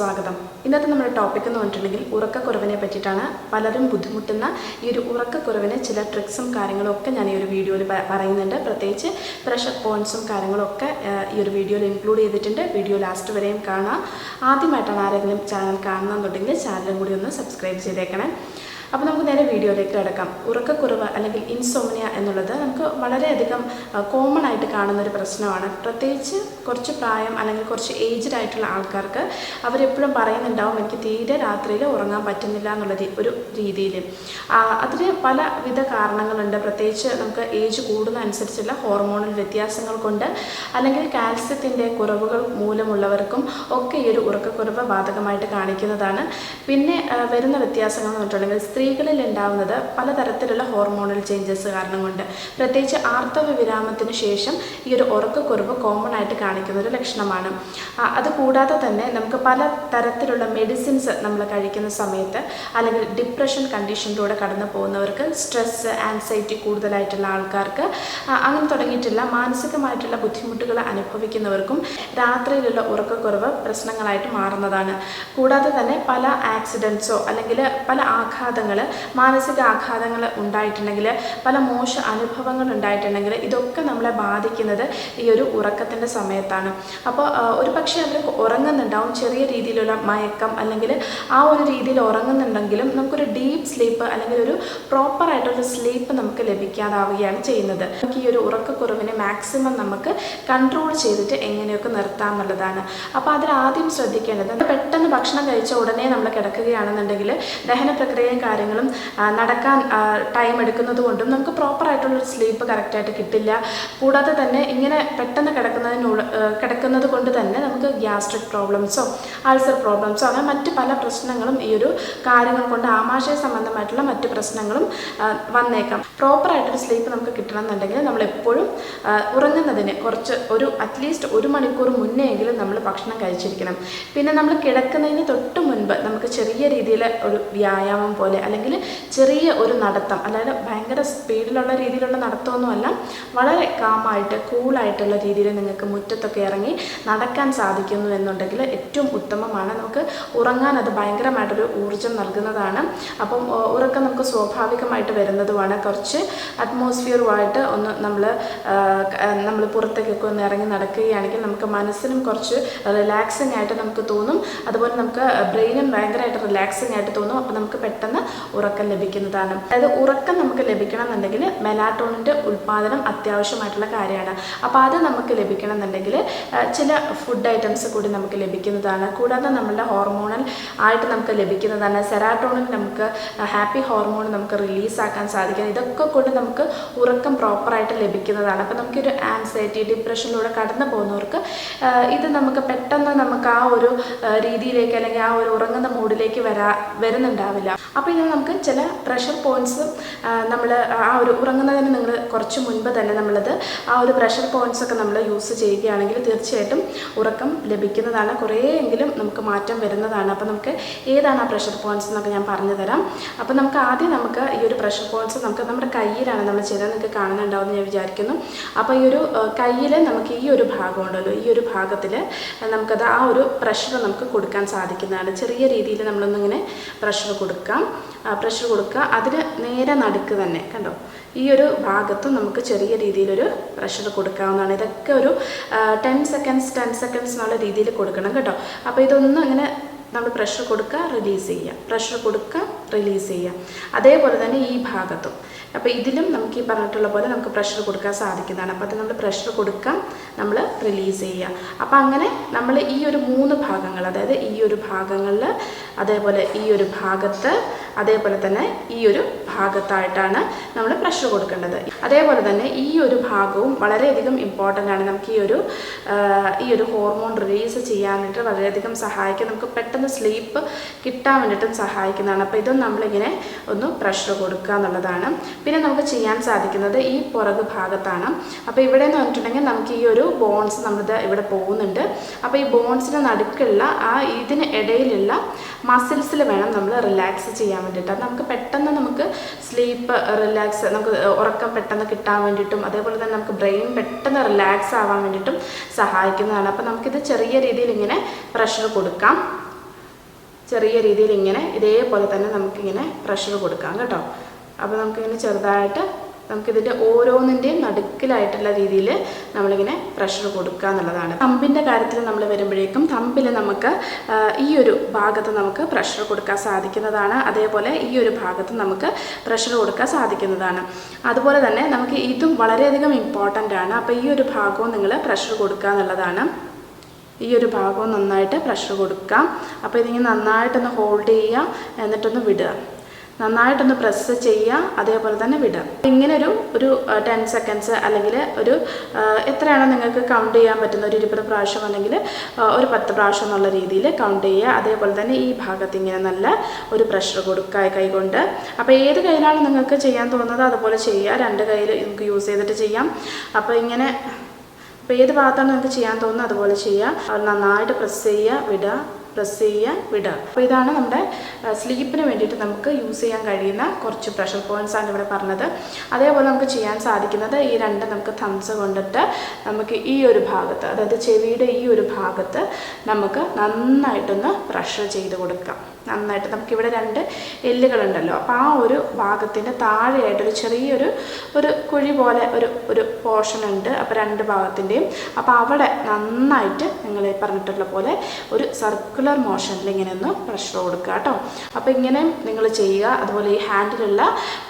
സ്വാഗതം. ഇന്നത്തെ നമ്മുടെ ടോപ്പിക് എന്ന് പറഞ്ഞിട്ടുണ്ടെങ്കിൽ ഉറക്കക്കുറവിനെ പറ്റിയിട്ടാണ് പലരും ബുദ്ധിമുട്ടുന്ന ഈ ഒരു ഉറക്കക്കുറവിന് ചില ട്രിക്സും കാര്യങ്ങളും ഒക്കെ ഞാൻ ഈ ഒരു വീഡിയോയിൽ പറയുന്നുണ്ട്. പ്രത്യേകിച്ച് പ്രഷർ പോയിന്റ്സും കാര്യങ്ങളൊക്കെ ഈ ഒരു വീഡിയോയിൽ ഇൻക്ലൂഡ് ചെയ്തിട്ടുണ്ട്. വീഡിയോ ലാസ്റ്റ് വരെയും കാണാം. ആദ്യമായിട്ടാണ് ആരെങ്കിലും ചാനൽ കാണുന്നുണ്ടെങ്കിൽ ചാനലും കൂടി ഒന്ന് സബ്സ്ക്രൈബ് ചെയ്തേക്കണേ. അപ്പോൾ നമുക്ക് നേരെ വീഡിയോയിലേക്ക് കിടക്കാം. ഉറക്കക്കുറവ് അല്ലെങ്കിൽ ഇൻസോമിനിയ എന്നുള്ളത് നമുക്ക് വളരെയധികം കോമൺ ആയിട്ട് കാണുന്ന ഒരു പ്രശ്നമാണ്. പ്രത്യേകിച്ച് കുറച്ച് പ്രായം അല്ലെങ്കിൽ കുറച്ച് ഏജ്ഡ് ആയിട്ടുള്ള ആൾക്കാർക്ക് അവരെപ്പോഴും പറയുന്നുണ്ടാവും എനിക്ക് തീരെ രാത്രിയിൽ ഉറങ്ങാൻ പറ്റുന്നില്ല എന്നുള്ള ഒരു രീതിയിൽ. അതിന് പലവിധ കാരണങ്ങളുണ്ട്. പ്രത്യേകിച്ച് നമുക്ക് ഏജ് കൂടുന്ന അനുസരിച്ചുള്ള ഹോർമോണൽ വ്യത്യാസങ്ങൾ കൊണ്ട് അല്ലെങ്കിൽ കാൽസ്യത്തിന്റെ കുറവുകൾ മൂലമുള്ളവർക്കും ഒക്കെ ഈ ഒരു ഉറക്കക്കുറവ് ബാധകമായിട്ട് കാണിക്കുന്നതാണ്. പിന്നെ വരുന്ന വ്യത്യാസങ്ങൾ എന്ന് പറഞ്ഞിട്ടുണ്ടെങ്കിൽ സ്ത്രീകളിൽ ഉണ്ടാവുന്നത് പലതരത്തിലുള്ള ഹോർമോണൽ ചേഞ്ചസ് കാരണം കൊണ്ട് പ്രത്യേകിച്ച് ആർത്തവ വിരാമത്തിന് ശേഷം ഈ ഒരു ഉറക്കക്കുറവ് കോമൺ ആയിട്ട് കാണിക്കുന്ന ഒരു ലക്ഷണമാണ്. അതുകൂടാതെ അത് കൂടാതെ തന്നെ നമുക്ക് പല തരത്തിലുള്ള മെഡിസിൻസ് നമ്മൾ കഴിക്കുന്ന സമയത്ത് അല്ലെങ്കിൽ ഡിപ്രഷൻ കണ്ടീഷനിലൂടെ കടന്നു പോകുന്നവർക്ക് സ്ട്രെസ് ആൻസൈറ്റി കൂടുതലായിട്ടുള്ള ആൾക്കാർക്ക് അങ്ങനെ തുടങ്ങിയിട്ടുള്ള മാനസികമായിട്ടുള്ള ബുദ്ധിമുട്ടുകൾ അനുഭവിക്കുന്നവർക്കും രാത്രിയിലുള്ള ഉറക്കക്കുറവ് പ്രശ്നങ്ങളായിട്ട് മാറുന്നതാണ്. കൂടാതെ തന്നെ പല ആക്സിഡൻസോ അല്ലെങ്കിൽ പല ആഘാതങ്ങൾ മാനസിക ആഘാതങ്ങൾ ഉണ്ടായിട്ടുണ്ടെങ്കിൽ പല മോശ അനുഭവങ്ങൾ ഉണ്ടായിട്ടുണ്ടെങ്കിൽ ഇതൊക്കെ നമ്മളെ ബാധിക്കുന്നത് ഈ ഒരു ഉറക്കത്തിന്റെ സമയത്താണ്. അപ്പോൾ ഒരു പക്ഷേ അവർ ഉറങ്ങുന്നുണ്ടാവും ചെറിയ രീതിയിലുള്ള മയക്കം അല്ലെങ്കിൽ ആ ഒരു രീതിയിൽ ഉറങ്ങുന്നുണ്ടെങ്കിലും നമുക്കൊരു ഡീപ്പ് സ്ലീപ്പ് അല്ലെങ്കിൽ ഒരു പ്രോപ്പറായിട്ടൊരു സ്ലീപ്പ് നമുക്ക് ലഭിക്കാതാവുകയാണ് ചെയ്യുന്നത്. നമുക്ക് ഈ ഒരു ഉറക്കക്കുറവിനെ മാക്സിമം നമുക്ക് കൺട്രോൾ ചെയ്തിട്ട് എങ്ങനെയൊക്കെ നിർത്താമെന്നുള്ളതാണ് അപ്പോൾ അതിൽ ആദ്യം ശ്രദ്ധിക്കേണ്ടത് പെട്ടെന്ന് ഭക്ഷണം കഴിച്ച ഉടനെ നമ്മൾ കിടക്കുകയാണെന്നുണ്ടെങ്കിൽ ദഹന പ്രക്രിയയും കാര്യങ്ങളും നടക്കാൻ ടൈം എടുക്കുന്നത് കൊണ്ടും നമുക്ക് പ്രോപ്പറായിട്ടുള്ളൊരു സ്ലീപ്പ് കറക്റ്റായിട്ട് കിട്ടില്ല. കൂടാതെ തന്നെ ഇങ്ങനെ പെട്ടെന്ന് കിടക്കുന്നതിനുള്ള കിടക്കുന്നത് കൊണ്ട് തന്നെ നമുക്ക് ഗ്യാസ്ട്രിക് പ്രോബ്ലംസോ അൾസർ പ്രോബ്ലംസോ അങ്ങനെ മറ്റ് പല പ്രശ്നങ്ങളും ഈ ഒരു കാര്യങ്ങൾ കൊണ്ട് ആമാശയ സംബന്ധമായിട്ടുള്ള മറ്റ് പ്രശ്നങ്ങളും വന്നേക്കാം. പ്രോപ്പറായിട്ടൊരു സ്ലീപ്പ് നമുക്ക് കിട്ടണമെന്നുണ്ടെങ്കിൽ നമ്മൾ എപ്പോഴും ഉറങ്ങുന്നതിന് കുറച്ച് ഒരു അറ്റ്ലീസ്റ്റ് ഒരു മണിക്കൂർ മുന്നേ എങ്കിലും നമ്മൾ ഭക്ഷണം കഴിച്ചിരിക്കണം. പിന്നെ നമ്മൾ കിടക്കുന്നതിന് തൊട്ട് മുൻപ് ചെറിയ രീതിയിൽ ഒരു വ്യായാമം പോലെ അല്ലെങ്കിൽ ചെറിയ ഒരു നടത്തം അതായത് ഭയങ്കര സ്പീഡിലുള്ള രീതിയിലുള്ള നടത്തമൊന്നുമല്ല. വളരെ കാമായിട്ട് കൂളായിട്ടുള്ള രീതിയിൽ നിങ്ങൾക്ക് മുറ്റത്തൊക്കെ ഇറങ്ങി നടക്കാൻ സാധിക്കുന്നു എന്നുണ്ടെങ്കിൽ ഏറ്റവും ഉത്തമമാണ്. നമുക്ക് ഉറങ്ങാൻ അത് ഭയങ്കരമായിട്ടൊരു ഊർജം നൽകുന്നതാണ്. അപ്പം ഉറക്കം നമുക്ക് സ്വാഭാവികമായിട്ട് വരുന്നതുമാണ്. കുറച്ച് അറ്റ്മോസ്ഫിയറുമായിട്ട് ഒന്ന് നമ്മൾ നമ്മൾ പുറത്തേക്കൊക്കെ ഒന്ന് ഇറങ്ങി നടക്കുകയാണെങ്കിൽ നമുക്ക് മനസ്സിനും കുറച്ച് റിലാക്സിങ് ആയിട്ട് നമുക്ക് തോന്നും. അതുപോലെ നമുക്ക് ബ്രെയിനും ഭയങ്കരമായിട്ട് റിലാക്സിങ് ആയിട്ട് തോന്നും. അപ്പോൾ നമുക്ക് പെട്ടെന്ന് ഉറക്കം ലഭിക്കുന്നതാണ്. അതായത് ഉറക്കം നമുക്ക് ലഭിക്കണം എന്നുണ്ടെങ്കിൽ മെലാറ്റോണിന്റെ ഉൽപ്പാദനം അത്യാവശ്യമായിട്ടുള്ള കാര്യമാണ്. അപ്പോൾ അത് നമുക്ക് ലഭിക്കണം എന്നുണ്ടെങ്കിൽ ചില ഫുഡ് ഐറ്റംസ് കൂടി നമുക്ക് ലഭിക്കുന്നതാണ്. കൂടാതെ നമ്മളുടെ ഹോർമോണൽ ആയിട്ട് നമുക്ക് ലഭിക്കുന്നതാണ്. സെറാട്ടോണിൽ നമുക്ക് ഹാപ്പി ഹോർമോൺ നമുക്ക് റിലീസാക്കാൻ സാധിക്കും. ഇതൊക്കെ കൊണ്ട് നമുക്ക് ഉറക്കം പ്രോപ്പറായിട്ട് ലഭിക്കുന്നതാണ്. അപ്പോൾ നമുക്കൊരു ആൻസൈറ്റി ഡിപ്രഷനിലൂടെ കടന്നു പോകുന്നവർക്ക് ഇത് നമുക്ക് പെട്ടെന്ന് നമുക്ക് ആ ഒരു രീതിയിലേക്ക് അല്ലെങ്കിൽ ആ ഒരു ഉറങ്ങുന്ന മൂഡിലേക്ക് വരാ വരുന്നുണ്ടാവില്ല. അപ്പോൾ ഇതിന് നമുക്ക് ചില പ്രഷർ പോയിന്റ്സ് നമ്മൾ ആ ഒരു ഉറങ്ങുന്നതിന് നിങ്ങൾ കുറച്ച് മുൻപ് തന്നെ നമ്മളത് ആ ഒരു പ്രഷർ പോയിന്റ്സ് ഒക്കെ നമ്മൾ യൂസ് ചെയ്യുകയാണെങ്കിൽ തീർച്ചയായിട്ടും ഉറക്കം ലഭിക്കുന്നതാണ്. കുറേയെങ്കിലും നമുക്ക് മാറ്റം വരുന്നതാണ്. അപ്പോൾ നമുക്ക് ഏതാണ് ആ പ്രഷർ പോയിന്റ്സ് എന്നൊക്കെ ഞാൻ പറഞ്ഞു തരാം. അപ്പോൾ നമുക്ക് ആദ്യം നമുക്ക് ഈ ഒരു പ്രഷർ പോയിന്റ്സ് നമുക്ക് നമ്മുടെ കയ്യിലാണ് നമ്മൾ ചെയ്തത് നിങ്ങൾക്ക് കാണുന്നുണ്ടാവും എന്ന് ഞാൻ വിചാരിക്കുന്നു. അപ്പോൾ ഈ ഒരു കയ്യിൽ നമുക്ക് ഈ ഒരു ഭാഗമുണ്ടല്ലോ ഈ ഒരു ഭാഗത്തിൽ നമുക്കത് ആ ഒരു പ്രഷർ നമുക്ക് കൊടുക്കാൻ സാധിക്കുന്നതാണ്. ചെറിയ രീതിയിൽ നമ്മളൊന്നിങ്ങനെ പ്രഷർ കൊടുക്കാം. പ്രഷർ കൊടുക്കുക. അതിന് നേരെ നടുക്ക് തന്നെ കണ്ടോ? ഈ ഒരു ഭാഗത്തും നമുക്ക് ചെറിയ രീതിയിലൊരു പ്രഷർ കൊടുക്കാവുന്നതാണ്. ഇതൊക്കെ ഒരു ടെൻ സെക്കൻഡ്സ് ടെൻ സെക്കൻഡ്സ് എന്നുള്ള രീതിയിൽ കൊടുക്കണം കേട്ടോ അപ്പോൾ ഇതൊന്നും അങ്ങനെ നമ്മൾ പ്രഷർ കൊടുക്കുക റിലീസ് ചെയ്യുക. പ്രഷർ കൊടുക്കുക റിലീസ് ചെയ്യുക അതേപോലെ തന്നെ ഈ ഭാഗത്തും. അപ്പോൾ ഇതിലും നമുക്ക് ഈ പറഞ്ഞിട്ടുള്ള പോലെ നമുക്ക് പ്രഷർ കൊടുക്കാൻ സാധിക്കുന്നതാണ്. അപ്പോൾ അത് നമ്മൾ പ്രഷർ കൊടുക്കാം നമ്മൾ റിലീസ് ചെയ്യുക അപ്പോൾ അങ്ങനെ നമ്മൾ ഈ ഒരു മൂന്ന് ഭാഗങ്ങൾ അതായത് ഈ ഒരു ഭാഗങ്ങളിൽ അതേപോലെ ഈ ഒരു ഭാഗത്ത് അതേപോലെ തന്നെ ഈ ഒരു ഭാഗത്തായിട്ടാണ് നമ്മൾ പ്രഷർ കൊടുക്കേണ്ടത്. അതേപോലെ തന്നെ ഈ ഒരു ഭാഗവും വളരെയധികം ഇമ്പോർട്ടന്റ് ആണ്. നമുക്ക് ഈ ഒരു ഈ ഒരു ഹോർമോൺ റിലീസ് ചെയ്യാൻ ചെയ്യാനായിട്ട് വളരെയധികം സഹായിക്കും. നമുക്ക് പെട്ടെന്ന് സ്ലീപ്പ് കിട്ടാൻ വേണ്ടിയിട്ടും സഹായിക്കുന്നതാണ്. അപ്പോൾ ഇതും നമ്മളിങ്ങനെ ഒന്ന് പ്രഷർ കൊടുക്കുക എന്നുള്ളതാണ്. പിന്നെ നമുക്ക് ചെയ്യാൻ സാധിക്കുന്നത് ഈ പുറകു ഭാഗത്താണ്. അപ്പോൾ ഇവിടെ എന്ന് പറഞ്ഞിട്ടുണ്ടെങ്കിൽ നമുക്ക് ഈ ഒരു ബോൺസ് നമ്മളിത് ഇവിടെ പോകുന്നുണ്ട്. അപ്പോൾ ഈ ബോൺസിന് നടുക്കുള്ള ആ ഇതിന് ഇടയിലുള്ള മസിൽസിൽ വേണം നമ്മൾ റിലാക്സ് ചെയ്യാൻ വേണ്ടിയിട്ട്. അത് നമുക്ക് പെട്ടെന്ന് നമുക്ക് സ്ലീപ്പ് റിലാക്സ് നമുക്ക് ഉറക്കം പെട്ടെന്ന് കിട്ടാൻ വേണ്ടിയിട്ടും അതേപോലെ തന്നെ നമുക്ക് ബ്രെയിൻ പെട്ടെന്ന് റിലാക്സ് ആവാൻ വേണ്ടിയിട്ടും സഹായിക്കുന്നതാണ്. അപ്പോൾ നമുക്കിത് ചെറിയ രീതിയിൽ ഇങ്ങനെ പ്രഷർ കൊടുക്കാം. ചെറിയ രീതിയിൽ ഇങ്ങനെ ഇതേപോലെ തന്നെ നമുക്കിങ്ങനെ പ്രഷർ കൊടുക്കാം കേട്ടോ. അപ്പോൾ നമുക്കിങ്ങനെ ചെറുതായിട്ട് നമുക്കിതിന്റെ ഓരോന്നിന്റെയും നടുക്കിലായിട്ടുള്ള രീതിയിൽ നമ്മളിങ്ങനെ പ്രഷർ കൊടുക്കുക എന്നുള്ളതാണ്. തമ്പിന്റെ കാര്യത്തിൽ നമ്മൾ വരുമ്പോഴേക്കും തമ്പിൽ നമുക്ക് ഈ ഒരു ഭാഗത്ത് നമുക്ക് പ്രഷർ കൊടുക്കാൻ സാധിക്കുന്നതാണ്. അതേപോലെ ഈ ഒരു ഭാഗത്ത് നമുക്ക് പ്രഷർ കൊടുക്കാൻ സാധിക്കുന്നതാണ്. അതുപോലെ തന്നെ നമുക്ക് ഇതും വളരെയധികം ഇമ്പോർട്ടന്റ് ആണ്. അപ്പോൾ ഈ ഒരു ഭാഗവും നിങ്ങൾ പ്രഷർ കൊടുക്കുക എന്നുള്ളതാണ്. ഈ ഒരു ഭാഗവും നന്നായിട്ട് പ്രഷർ കൊടുക്കാം. അപ്പോൾ ഇതിങ്ങനെ നന്നായിട്ടൊന്ന് ഹോൾഡ് ചെയ്യുക എന്നിട്ടൊന്ന് വിടുക. നന്നായിട്ടൊന്ന് പ്രസ് ചെയ്യുക അതേപോലെ തന്നെ വിടുക ഇങ്ങനെ ഒരു ഒരു ടെൻ സെക്കൻഡ്സ് അല്ലെങ്കിൽ ഒരു എത്രയാണ് നിങ്ങൾക്ക് കൗണ്ട് ചെയ്യാൻ പറ്റുന്ന ഒരു ഇരുപത് പ്രാവശ്യം അല്ലെങ്കിൽ ഒരു പത്ത് പ്രാവശ്യം എന്നുള്ള രീതിയിൽ കൗണ്ട് ചെയ്യുക. അതേപോലെ തന്നെ ഈ ഭാഗത്ത് ഇങ്ങനെ നല്ല ഒരു പ്രഷർ കൊടുക്കുക കൈകൊണ്ട് അപ്പോൾ ഏത് കയ്യിലാണ് നിങ്ങൾക്ക് ചെയ്യാൻ തോന്നുന്നത് അതുപോലെ ചെയ്യുക. രണ്ട് കയ്യിൽ നിങ്ങൾക്ക് യൂസ് ചെയ്തിട്ട് ചെയ്യാം. അപ്പോൾ ഇങ്ങനെ അപ്പോൾ ഏത് ഭാഗത്താണ് നിങ്ങൾക്ക് ചെയ്യാൻ തോന്നുന്നത് അതുപോലെ ചെയ്യുക. നന്നായിട്ട് പ്രസ് ചെയ്യുക വിടുക പ്രസ് ചെയ്യുക വിടുക. അപ്പോൾ ഇതാണ് നമ്മുടെ സ്ലീപ്പിന് വേണ്ടിയിട്ട് നമുക്ക് യൂസ് ചെയ്യാൻ കഴിയുന്ന കുറച്ച് പ്രഷർ പോയിന്റ്സ് ആണ് ഇവിടെ പറഞ്ഞത്. അതേപോലെ നമുക്ക് ചെയ്യാൻ സാധിക്കുന്നത് ഈ രണ്ട് നമുക്ക് തംസ് കൊണ്ടിട്ട് നമുക്ക് ഈ ഒരു ഭാഗത്ത് അതായത് ചെവിയുടെ ഈ ഒരു ഭാഗത്ത് നമുക്ക് നന്നായിട്ടൊന്ന് പ്രഷർ ചെയ്ത് കൊടുക്കാം. നന്നായിട്ട് നമുക്കിവിടെ രണ്ട് എല്ലുകളുണ്ടല്ലോ. അപ്പോൾ ആ ഒരു ഭാഗത്തിന്റെ താഴെയായിട്ടൊരു ചെറിയൊരു ഒരു കുഴി പോലെ ഒരു ഒരു പോർഷൻ ഉണ്ട്. അപ്പോൾ രണ്ട് ഭാഗത്തിന്റെയും. അപ്പോൾ അവിടെ നന്നായിട്ട് നിങ്ങൾ പറഞ്ഞിട്ടുള്ള പോലെ ഒരു സർക്കുലർ മോഷനിൽ ഇങ്ങനെ ഒന്ന് പ്രഷർ കൊടുക്കുക കേട്ടോ അപ്പോൾ ഇങ്ങനെ നിങ്ങൾ ചെയ്യുക. അതുപോലെ ഈ ഹാൻഡിലുള്ള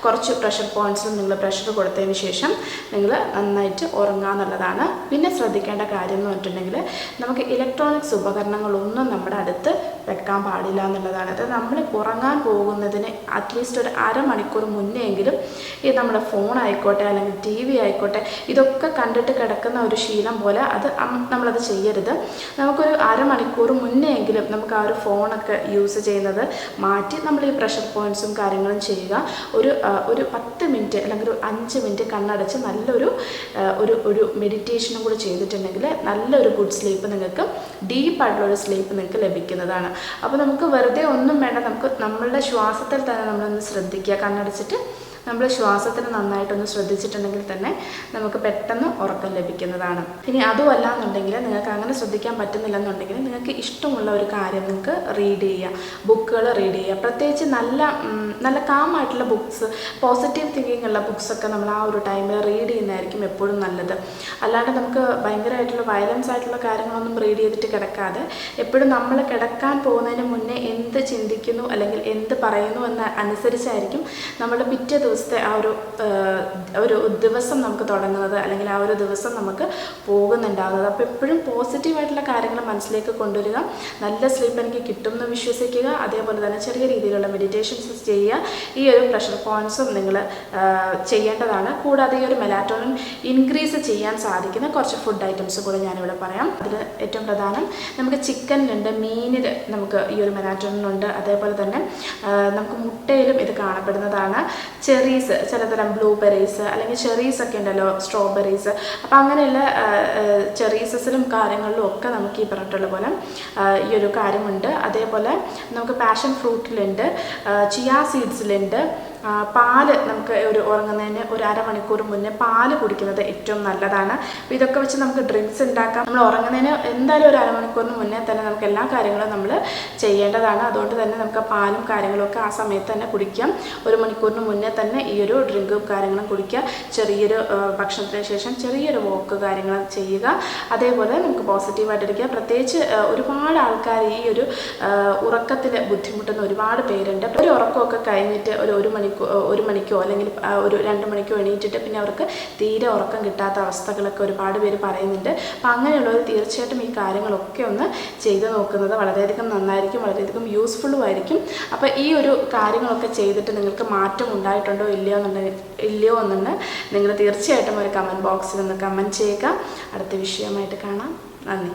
കുറച്ച് പ്രഷർ പോയിന്റ്സിലും നിങ്ങൾ പ്രഷർ കൊടുത്തതിന് ശേഷം നിങ്ങൾ നന്നായിട്ട് ഉറങ്ങുക എന്നുള്ളതാണ്. പിന്നെ ശ്രദ്ധിക്കേണ്ട കാര്യം എന്ന് പറഞ്ഞിട്ടുണ്ടെങ്കിൽ നമുക്ക് ഇലക്ട്രോണിക്സ് ഉപകരണങ്ങളൊന്നും നമ്മുടെ അടുത്ത് വെക്കാൻ പാടില്ല എന്നുള്ളതാണ്. അതായത് നമ്മൾ ഉറങ്ങാൻ പോകുന്നതിന് അറ്റ്ലീസ്റ്റ് ഒരു അരമണിക്കൂർ മുന്നേ എങ്കിലും ഈ നമ്മുടെ ഫോൺ ആയിക്കോട്ടെ അല്ലെങ്കിൽ ടി വി ആയിക്കോട്ടെ ഇതൊക്കെ കണ്ടിട്ട് കിടക്കുന്ന ഒരു ശീലം പോലെ അത് നമ്മളത് ചെയ്യരുത്. നമുക്കൊരു അരമണിക്കൂർ മുന്നേ എങ്കിലും നമുക്ക് ആ ഒരു ഫോണൊക്കെ യൂസ് ചെയ്യുന്നത് മാറ്റി നമ്മൾ ഈ പ്രഷർ പോയിന്റ്സും കാര്യങ്ങളും ചെയ്യുക. ഒരു ഒരു പത്ത് മിനിറ്റ് അല്ലെങ്കിൽ ഒരു അഞ്ച് മിനിറ്റ് കണ്ണടച്ച് നല്ലൊരു ഒരു ഒരു മെഡിറ്റേഷനും കൂടി ചെയ്തിട്ടുണ്ടെങ്കിൽ നല്ലൊരു ഗുഡ് സ്ലീപ്പ് നിങ്ങൾക്ക് ഡീപ്പായിട്ടുള്ള ഒരു സ്ലീപ്പ് നിങ്ങൾക്ക് ലഭിക്കുന്നതാണ്. അപ്പോൾ നമുക്ക് വെറുതെ ഒന്നും വേണ്ട നമുക്ക് നമ്മളുടെ ശ്വാസത്തിൽ തന്നെ നമ്മളൊന്ന് ശ്രദ്ധിക്കുക. കണ്ണടച്ചിട്ട് നമ്മൾ ശ്വാസത്തിന് നന്നായിട്ടൊന്ന് ശ്രദ്ധിച്ചിട്ടുണ്ടെങ്കിൽ തന്നെ നമുക്ക് പെട്ടെന്ന് ഉറക്കം ലഭിക്കുന്നതാണ്. ഇനി അതുമല്ല എന്നുണ്ടെങ്കിൽ നിങ്ങൾക്ക് അങ്ങനെ ശ്രദ്ധിക്കാൻ പറ്റുന്നില്ലെന്നുണ്ടെങ്കിൽ നിങ്ങൾക്ക് ഇഷ്ടമുള്ള ഒരു കാര്യം നിങ്ങൾക്ക് റീഡ് ചെയ്യുക. ബുക്കുകൾ റീഡ് ചെയ്യുക. പ്രത്യേകിച്ച് നല്ല നല്ല കാമായിട്ടുള്ള ബുക്ക്സ് പോസിറ്റീവ് തിങ്കിങ് ഉള്ള ബുക്സൊക്കെ നമ്മൾ ആ ഒരു ടൈമിൽ റീഡ് ചെയ്യുന്നതായിരിക്കും എപ്പോഴും നല്ലത്. അല്ലാണ്ട് നമുക്ക് ഭയങ്കരമായിട്ടുള്ള വയലൻസ് ആയിട്ടുള്ള കാര്യങ്ങളൊന്നും റീഡ് ചെയ്തിട്ട് കിടക്കാതെ എപ്പോഴും നമ്മൾ കിടക്കാൻ പോകുന്നതിന് മുന്നേ എന്ത് ചിന്തിക്കുന്നു അല്ലെങ്കിൽ എന്ത് പറയുന്നു എന്ന അനുസരിച്ചായിരിക്കും നമ്മൾ പിറ്റേ ദിവസത്തെ ആ ഒരു ഒരു ദിവസം നമുക്ക് തുടങ്ങുന്നത് അല്ലെങ്കിൽ ആ ഒരു ദിവസം നമുക്ക് പോകുന്നുണ്ടാകുന്നത്. അപ്പോൾ എപ്പോഴും പോസിറ്റീവായിട്ടുള്ള കാര്യങ്ങൾ മനസ്സിലേക്ക് കൊണ്ടുവരിക. നല്ല സ്ലീപ്പ് എനിക്ക് കിട്ടും എന്ന് വിശ്വസിക്കുക. അതേപോലെ തന്നെ ചെറിയ രീതിയിലുള്ള മെഡിറ്റേഷൻസ് ചെയ്യുക. ഈ ഒരു പ്രഷർ പോയിൻസും നിങ്ങൾ ചെയ്യേണ്ടതാണ്. കൂടാതെ ഈ ഒരു മെലാറ്റോണിൻ ഇൻക്രീസ് ചെയ്യാൻ സാധിക്കുന്ന കുറച്ച് ഫുഡ് ഐറ്റംസ് കൂടെ ഞാനിവിടെ പറയാം. അതിൽ ഏറ്റവും പ്രധാനം നമുക്ക് ചിക്കനിലുണ്ട് മീനിൽ നമുക്ക് ഈ ഒരു മെലാറ്റോണിൻ ഉണ്ട്. അതേപോലെ തന്നെ നമുക്ക് മുട്ടയിലും ഇത് കാണപ്പെടുന്നതാണ്. ചെറീസ് ചിലതരം ബ്ലൂബെറീസ് അല്ലെങ്കിൽ ചെറീസ് ഒക്കെ ഉണ്ടല്ലോ സ്ട്രോബെറീസ് അപ്പം അങ്ങനെയുള്ള ചെറീസസിലും കാര്യങ്ങളിലും ഒക്കെ നമുക്ക് ഈ പറഞ്ഞിട്ടുള്ള പോലെ ഈ ഒരു കാര്യമുണ്ട്. അതേപോലെ നമുക്ക് പാഷൻ ഫ്രൂട്ടിലുണ്ട് ചിയാ സീഡ്സിലുണ്ട് പാൽ നമുക്ക് ഒരു ഉറങ്ങുന്നതിന് ഒരു അരമണിക്കൂർ മുന്നേ പാൽ കുടിക്കുന്നത് ഏറ്റവും നല്ലതാണ്. അപ്പോൾ ഇതൊക്കെ വെച്ച് നമുക്ക് ഡ്രിങ്ക്സ് ഉണ്ടാക്കാം. നമ്മൾ ഉറങ്ങുന്നതിന് എന്തായാലും ഒരു അരമണിക്കൂറിന് മുന്നേ തന്നെ നമുക്ക് എല്ലാ കാര്യങ്ങളും നമ്മൾ ചെയ്യേണ്ടതാണ്. അതുകൊണ്ട് തന്നെ നമുക്ക് പാലും കാര്യങ്ങളൊക്കെ ആ സമയത്ത് തന്നെ കുടിക്കാം. ഒരു മണിക്കൂറിന് മുന്നേ തന്നെ ഈ ഒരു ഡ്രിങ്കും കാര്യങ്ങളും കുടിക്കുക. ചെറിയൊരു ഭക്ഷണത്തിന് ശേഷം ചെറിയൊരു വോക്ക് കാര്യങ്ങൾ ചെയ്യുക. അതേപോലെ നമുക്ക് പോസിറ്റീവായിട്ടിരിക്കുക. പ്രത്യേകിച്ച് ഒരുപാട് ആൾക്കാർ ഈ ഒരു ഉറക്കത്തിൽ ബുദ്ധിമുട്ടുന്ന ഒരുപാട് പേരുണ്ട്. ഒരു ഉറക്കമൊക്കെ കഴിഞ്ഞിട്ട് ഒരു ഒരു മണിക്കൂർ ഒരു മണിക്കോ അല്ലെങ്കിൽ ഒരു രണ്ട് മണിക്കോ എണീറ്റിട്ട് പിന്നെ അവർക്ക് തീരെ ഉറക്കം കിട്ടാത്ത അവസ്ഥകളൊക്കെ ഒരുപാട് പേര് പറയുന്നുണ്ട്. അപ്പം അങ്ങനെയുള്ളവർ തീർച്ചയായിട്ടും ഈ കാര്യങ്ങളൊക്കെ ഒന്ന് ചെയ്തു നോക്കുന്നത് വളരെയധികം നന്നായിരിക്കും വളരെയധികം യൂസ്ഫുള്ളും ആയിരിക്കും അപ്പോൾ ഈ ഒരു കാര്യങ്ങളൊക്കെ ചെയ്തിട്ട് നിങ്ങൾക്ക് മാറ്റം ഉണ്ടായിട്ടുണ്ടോ ഇല്ലയോ എന്നുണ്ടെങ്കിൽ ഇല്ലയോ എന്നുണ്ട് നിങ്ങൾ തീർച്ചയായിട്ടും ഒരു കമന്റ് ബോക്സിൽ ഒന്ന് കമന്റ് ചെയ്യുക. അടുത്ത വിഷയമായിട്ട് കാണാം. നന്ദി.